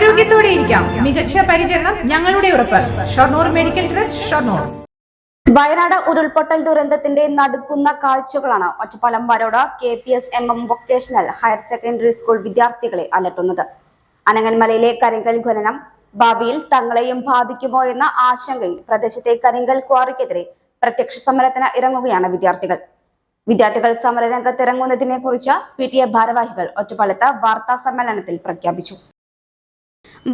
ആരോഗ്യത്തോടെ ഇരിക്കാം. മികച്ച പരിചരണം ഞങ്ങളുടെ ഉറപ്പ്. Shoranur medical trust Shoranur. Wayanad ഉരുൾപൊട്ടൽ ദുരന്തത്തിന്റെ നടുക്കുന്ന കാഴ്ചകളാണ് Ottapalam Varode K P S M M vocational higher secondary school വിദ്യാർത്ഥികളെ അലട്ടുന്നത്. അനങ്ങൻമലയിലെ കരിങ്കൽ ഖനനം ഭാവിയിൽ തങ്ങളെയും ബാധിക്കുമോ എന്ന ആശങ്കയിൽ പ്രദേശത്തെ കരിങ്കൽ ക്വാറിക്കെതിരെ പ്രത്യക്ഷ സമരത്തിന് ഇറങ്ങുകയാണ് വിദ്യാർത്ഥികൾ. വിദ്യാർത്ഥികൾ സമരരംഗത്തിറങ്ങുന്നതിനെ കുറിച്ച് പി ടി എ ഭാരവാഹികൾ ഒറ്റപ്പാലത്ത് വാർത്താ സമ്മേളനത്തിൽ പ്രഖ്യാപിച്ചു.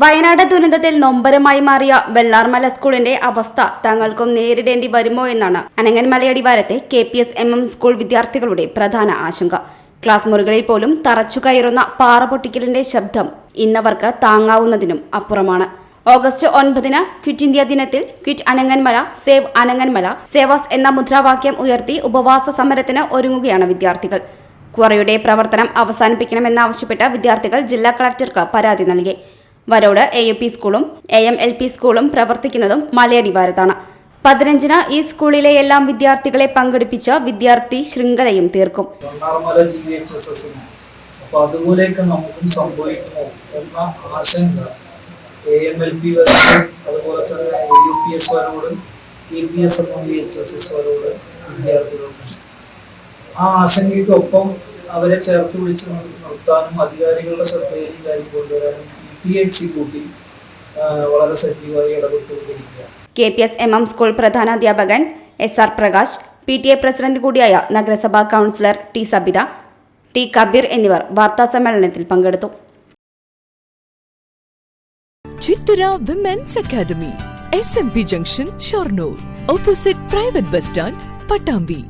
വയനാട് ദുരന്തത്തിൽ നൊമ്പരമായി മാറിയ വെള്ളാർമല സ്കൂളിന്റെ അവസ്ഥ തങ്ങൾക്കും നേരിടേണ്ടി വരുമോ എന്നാണ് അനങ്ങൻമലയടിവാരത്തെ K P S M M school വിദ്യാർത്ഥികളുടെ പ്രധാന ആശങ്ക. ക്ലാസ് മുറികളിൽ പോലും തറച്ചു കയറുന്ന പാറ പൊട്ടിക്കലിന്റെ ശബ്ദം ഇന്നവർക്ക് താങ്ങാവുന്നതിനും അപ്പുറമാണ്. ഓഗസ്റ്റ് ഒൻപതിന് ക്വിറ്റ് ഇന്ത്യ ദിനത്തിൽ quit Anangamala save Anangamala save us എന്ന മുദ്രാവാക്യം ഉയർത്തി ഉപവാസ സമരത്തിന് ഒരുങ്ങുകയാണ് വിദ്യാർത്ഥികൾ. ക്വറയുടെ പ്രവർത്തനം അവസാനിപ്പിക്കണമെന്നാവശ്യപ്പെട്ട് വിദ്യാർത്ഥികൾ ജില്ലാ കളക്ടർക്ക് പരാതി നൽകി. വരോട് എ യു പി സ്കൂളും എ എം എൽ പി സ്കൂളും പ്രവർത്തിക്കുന്നതും മലയടിവാരത്താണ്. പതിനഞ്ചിന് ഈ സ്കൂളിലെ എല്ലാം വിദ്യാർത്ഥികളെ പങ്കെടുപ്പിച്ച് വിദ്യാർത്ഥി ശൃംഖലയും തീർക്കും. അപ്പൊ നമുക്കും അതുപോലെ തന്നെ ആ ആശങ്കയ്ക്കൊപ്പം അവരെ ചേർത്ത് വിളിച്ച് നിർ- നിർത്താനും അധികാരികളുടെ ശ്രദ്ധയിലും കാര്യം കൊണ്ടുവരാനും പി വളരെ സജീവമായി ഇടപെട്ടുകൊണ്ടിരിക്കുകയാണ് K P S M M school പ്രധാനാധ്യാപകൻ S R Prakash P T A president കൂടിയായ നഗരസഭാ councillor T Sabitha T Kabeer എന്നിവർ വാർത്താ സമ്മേളനത്തിൽ പങ്കെടുത്തു. Chithara women's academy S M P junction Shoranur opposite private bus stand Pattambi